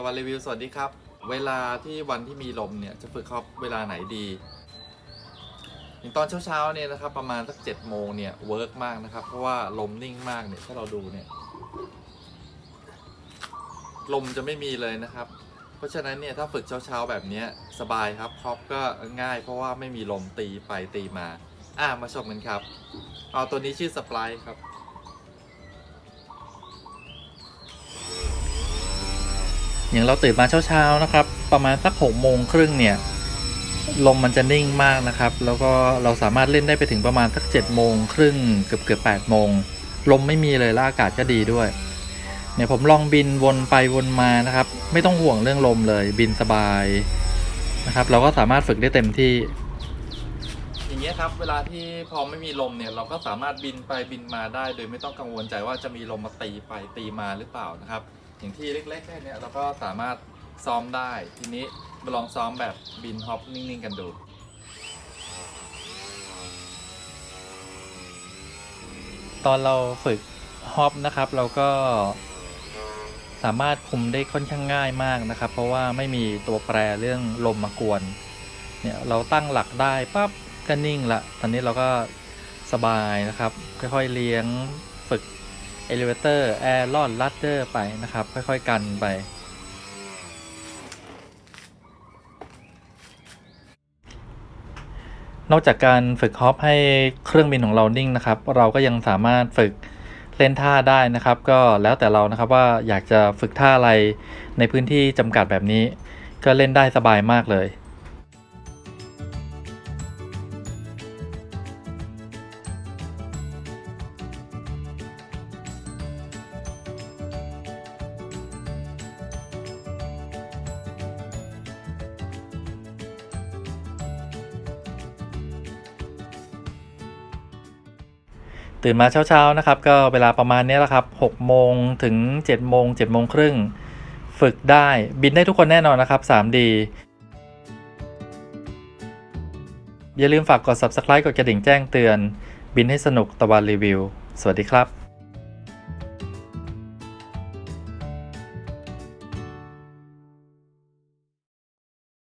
ะวันรีวิวสวัสดีครับ เวลาที่วันที่มีลมเนี่ยจะฝึกฮอปเวลาไหนดีอย่างตอนเช้าๆเนี่ยนะครับประมาณสักเจ็ดโมงเนี่ยเวิร์กมากนะครับ เพราะว่าลมนิ่งมากเนี่ยถ้าเราดูเนี่ย ลมจะไม่มีเลยนะครับ เพราะฉะนั้นเนี่ยถ้าฝึกเช้าๆแบบนี้สบายครับฮอปก็ง่าย เพราะว่าไม่มีลมตีไปตีมา อะมาชมกันครับเอาตัวนี้ชื่อสปายครับ อย่างเราตื่นมาเช้าๆนะครับ ประมาณสักหกโมงครึ่งเนี่ยลมมันจะนิ่งมากนะครับ แล้วก็เราสามารถเล่นได้ไปถึงประมาณสักเจ็ดโมงครึ่งเกือบเกือบแปดโมงลมไม่มีเลยและอากาศก็ดีด้วยเนี่ยผมลองบินวนไปวนมานะครับ ไม่ต้องห่วงเรื่องลมเลย บินสบายนะครับ เราก็สามารถฝึกได้เต็มที่ อย่างเงี้ยครับเวลาที่พอไม่มีลมเนี่ยเราก็สามารถบินไปบินมาได้ โดยไม่ต้องกังวลใจว่าจะมีลมมาตีไปตีมาหรือเปล่านะครับ อย่างที่เล็กๆแค่เนี้ยเราก็สามารถซ้อมได้ ทีนี้มาลองซ้อมแบบบินฮอปนิ่งๆ กันดูตอนเราฝึกฮอปนะครับ เราก็สามารถคุมได้ค่อนข้างง่ายมากนะครับ เพราะว่าไม่มีตัวแปรเรื่องลมมากวนเนี่ยเราตั้งหลักได้ปั๊บก็นิ่งละตอนนี้เราก็สบายนะครับ ค่อยๆเลี้ยงฝึก Elevator Air ลอด Ladder ไปนะครับ ค่อยๆกันไป นอกจากการฝึกฮอปให้เครื่องบินของเรานิ่งนะครับ เราก็ยังสามารถฝึกเล่นท่าได้นะครับ ก็แล้วแต่เรานะครับว่าอยากจะฝึกท่าอะไรในพื้นที่จำกัดแบบนี้ ก็เล่นได้สบายมากเลย ตื่นมาเช้าๆนะครับ ก็เวลาประมาณนี้แหละครับ6โมงถึง7โมง7โมงครึ่งฝึกได้บินได้ทุกคนแน่นอนนะครับ 3D อย่าลืมฝากกด subscribe กดกระดิ่งแจ้งเตือน บินให้สนุกตะวันรีวิว สวัสดีครับ